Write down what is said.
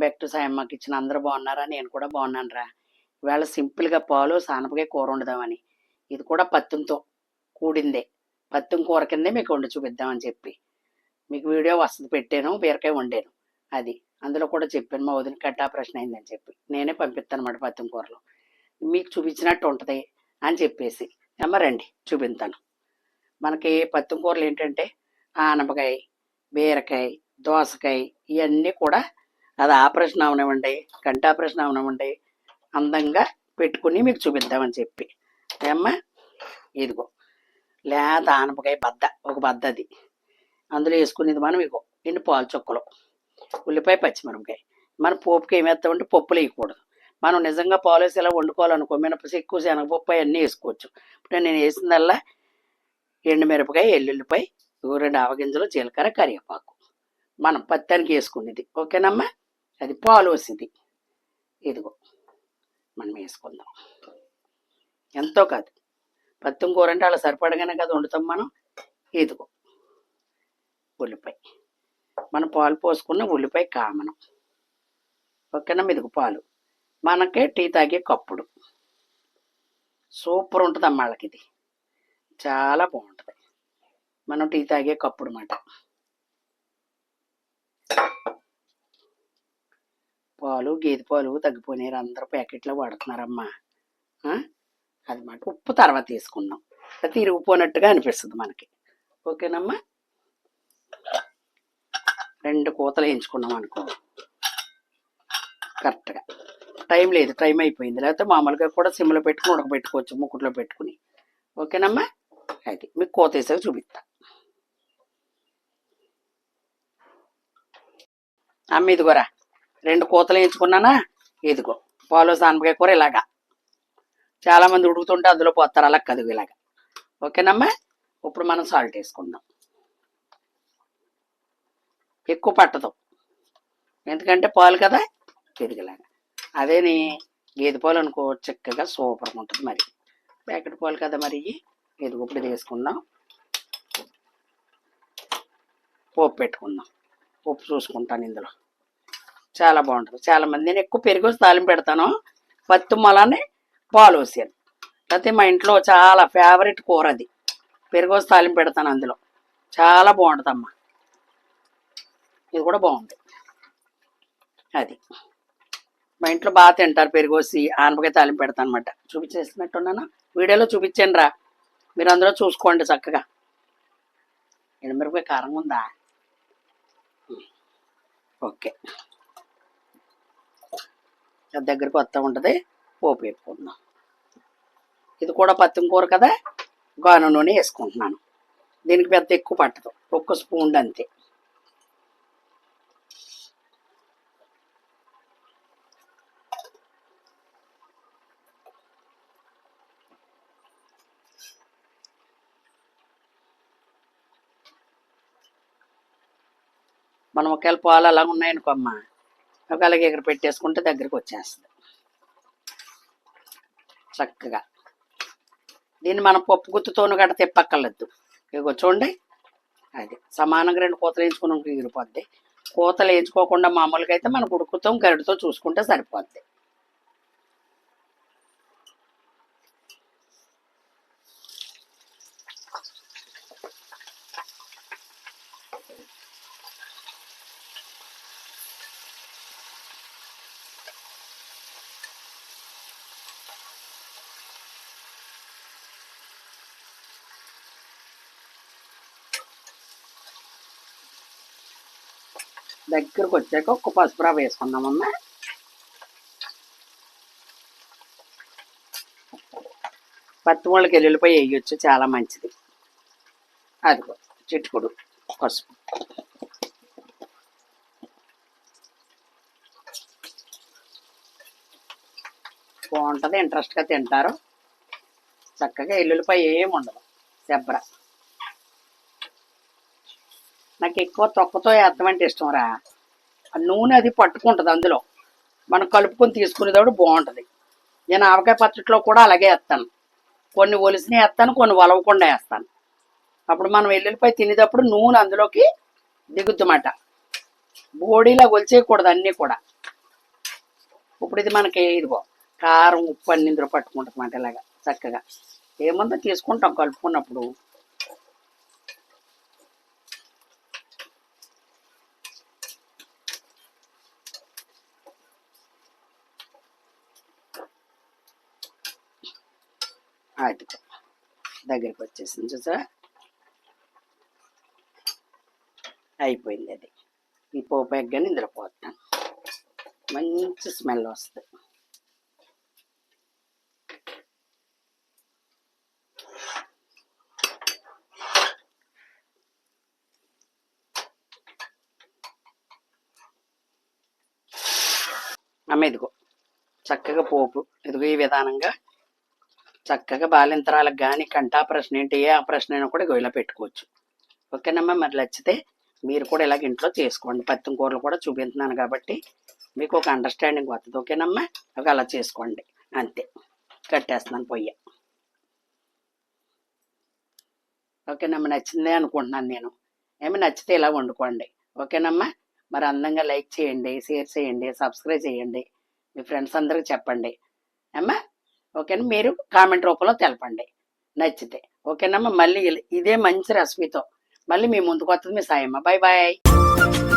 Back to Sayamma kitchen. అందరూ బాగున్నారా? నేను కూడా బాగున్నాను రా ఇవాళ సింపుల్గా పాలు సానపకాయ కూర వండుదామని. ఇది కూడా పత్తంతో కూడిందే. పత్తం కూర కిందే మీకు వండి చూపిద్దామని చెప్పి. మీకు వీడియో వస్తుంది పెట్టాను బీరకాయ వండాను. అది. అందులో కూడా చెప్పాను మా వదిన కట్టా ప్రశ్న అయిందని చెప్పి. నేనే పంపిస్తాను అన్నమాట పత్తం కూరలో. మీకు చూపించినట్టు ఉంటుంది అని చెప్పేసి. అమ్మ రండి చూపిస్తాను మనకి పత్తం కూరలు ఏంటంటే ఆనపకాయ బీరకాయ దోసకాయ ఇవన్నీ కూడా అది ఆపరేషన్ అవనివ్వండి కంటి ఆపరేషన్ అవనివ్వండి అందంగా పెట్టుకుని మీకు చూపిద్దామని చెప్పి. ఏమ్మా? ఇదిగో. లేత ఆనపకాయ బద్ద ఒక బద్ద అది అందులో వేసుకునేది మనం ఇగో ఇన్ని పాలు చుక్కలు. ఉల్లిపాయ పచ్చిమిరపకాయ. మనం పోపుకి ఏమేస్తామంటే పప్పులు వేయకూడదు. మనం నిజంగా పాలు వేసి ఇలా వండుకోవాలనుకో మినపసి ఎక్కువ శనగపప్పు అవన్నీ వేసుకోవచ్చు. ఇప్పుడు నేను వేసిందల్లా ఎండుమిరపకాయ ఎల్లుల్లిపాయ రెండు ఆవగింజలు జీలకర్ర కరివేపాకు. మనం పత్తానికి వేసుకునేది. ఓకేనమ్మా? అది పాలు వస్తుంది. ఇదిగో మనం వేసుకుందాం. ఎంతో కాదు. పత్తం కూర అంటే అలా సరిపడగానే కదా వండుతాం మనం? ఇదిగో ఉల్లిపాయ. మనం పాలు పోసుకున్న ఉల్లిపాయ కామనం. ఓకేనమ్మా? ఇదిగో పాలు. మనకే టీ తాగే కప్పుడు. సూపర్ ఉంటుంది అమ్మ వాళ్ళకి ఇది. చాలా బాగుంటుంది. మనం టీ తాగే కప్పుడు మాట పాలు గేదె పాలు తగ్గిపోయినాయి. అందరూ ప్యాకెట్లో వాడుతున్నారమ్మా. అది మాట. ఉప్పు తర్వాత తీసుకుందాం. అది తిరిగిపోయినట్టుగా అనిపిస్తుంది మనకి. ఓకేనమ్మా? రెండు కూతలు వేయించుకున్నాం అనుకో. కరెక్ట్గా. టైం లేదు. టైం అయిపోయింది. లేకపోతే మామూలుగా కూడా సిమ్లో పెట్టుకుని ఉడకబెట్టుకోవచ్చు ముక్కుట్లో పెట్టుకుని. ఓకేనమ్మా? అది. మీకు కోత వేసాక చూపిస్తా. అమ్మ ఇదిగోరా. రెండు కూతలు వేయించుకున్నానా? ఇదిగో పాలు సానపకాయ కూర ఇలాగా. చాలామంది ఉడుకుతుంటే అందులో పోతారు అలా కదుగు ఇలాగా. ఓకేనమ్మా? ఇప్పుడు మనం సాల్ట్ వేసుకుందాం. ఎక్కువ పట్టదు. ఎందుకంటే పాలు కదా పెరిగేలాగా. అదేని గేదె పాలు అనుకో చక్కగా సూపర్గా ఉంటుంది మరి. ప్యాకెట్ పాలు కదా మరి ఇది ఇప్పుడు ఇది వేసుకుందాం. పోపు పెట్టుకుందాం. ఉప్పు చూసుకుంటాను ఇందులో. చాలా బాగుంటుంది. చాలా మంది నేను ఎక్కువ పెరుగు తాలింపు పెడతాను. పత్తి మొలానే పాలు వేసాను లేకపోతే మా ఇంట్లో చాలా ఫేవరెట్ కూర అది. పెరుగు తాలింపు పెడతాను అందులో. చాలా బాగుంటుంది అమ్మ ఇది కూడా బాగుంది. అది. మా ఇంట్లో బాగా తింటారు పెరిగోసి ఆనపకాయ తాలింపు పెడతాను అనమాట చూపించేస్తున్నట్టున్నాను? వీడియోలో చూపించాను రా మీరు అందులో చూసుకోండి చక్కగా. ఎండుమిరపకాయ కారంగా ఉందా? ఓకే. దగ్గరికి వస్తూ ఉంటుంది. పోపు వేపుకుందాం ఇది కూడా పత్తి కూర కదా? గాను నూనె వేసుకుంటున్నాను. దీనికి పెద్ద ఎక్కువ పట్టదు. ఒక్క స్పూన్ అంతే. మనం ఒకవేళ పాలు అలా ఉన్నాయనుకో అలాగే ఇక్కడ పెట్టేసుకుంటే దగ్గరికి వచ్చేస్తుంది. చక్కగా. దీన్ని మనం పప్పు గుత్తుతోను గట్ట తిప్పక్కర్లేదు. ఇక చూడండి. అది సమానంగా రెండు కూతలు వేయించుకుని ఉంటే ఎగిరిపోద్ది కూతలు వేయించుకోకుండా మామూలుగా అయితే మనం ఉడుకుతాం గరిటతో చూసుకుంటే సరిపోద్ది. దగ్గరకు వచ్చాక ఒక్క పసుపు రవ్వ వేసుకుందామమ్మా పత్తి వాళ్ళకి ఎల్లుల్లిపోయి వేయొచ్చు చాలా మంచిది. అదిగో చిట్టుకుడు పసుపు. బాగుంటుంది ఇంట్రెస్ట్గా తింటారు. చక్కగా ఎల్లుల్లిపాయ ఏమి ఉండదు దెబ్బర నాకు ఎక్కువ తొక్కతో వేద్దామంటే ఇష్టం రా ఆ నూనె అది పట్టుకుంటుంది అందులో. మనం కలుపుకొని తీసుకునేటప్పుడు బాగుంటుంది. నేను ఆవకాయ పచ్చట్లో కూడా అలాగే వేస్తాను. కొన్ని ఒలిసిన వేస్తాను కొన్ని ఒలవకుండా వేస్తాను. అప్పుడు మనం వెల్లుల్లిపాయ తినేటప్పుడు నూనె అందులోకి దిగుద్దన్నమాట. బోడీలా ఒలిచేయకూడదు అన్నీ కూడా. ఇప్పుడు ఇది మనకి ఇదిగో కారం ఉప్పు అన్ని ఇందులో పట్టుకుంటుంది మాట ఇలాగా చక్కగా. ఏముందో తీసుకుంటాం కలుపుకున్నప్పుడు. అది దగ్గరికి వచ్చేసింది చూసారా అయిపోయింది అది. ఈ పోపు ఎగ్గని ఇందులో పోతాను మంచి స్మెల్ వస్తుంది. అమ్మ ఇదిగో చక్కగా పోపు ఇదిగో ఈ విధానంగా చక్కగా బాలింతరాలకు కానీ కంటా ప్రశ్న ఏంటి ఏ ఆ ప్రశ్న అయినా కూడా గొయ్యిలో పెట్టుకోవచ్చు. ఓకేనమ్మా మరి నచ్చితే మీరు కూడా ఇలాగ ఇంట్లో చేసుకోండి. పత్తి కూరలు కూడా చూపిస్తున్నాను కాబట్టి మీకు ఒక అండర్స్టాండింగ్ వస్తుంది ఓకేనమ్మా ఒక అలా చేసుకోండి. అంతే. కట్టేస్తున్నాను పొయ్యి. ఓకేనమ్మా నచ్చిందే అనుకుంటున్నాను నేను. ఏమి నచ్చితే ఇలా వండుకోండి. ఓకేనమ్మా మరి అందంగా లైక్ చేయండి షేర్ చేయండి సబ్స్క్రైబ్ చేయండి. మీ ఫ్రెండ్స్ అందరికి చెప్పండి. అమ్మా ఓకేనా? మీరు కామెంట్ రూపంలో తెలపండి. నచ్చితే. ఓకేనమ్మా? మళ్ళీ ఇదే మంచి రెసిపీతో మళ్ళీ మీ ముందుకు వస్తుంది మీ సాయమ్మ. Bye bye.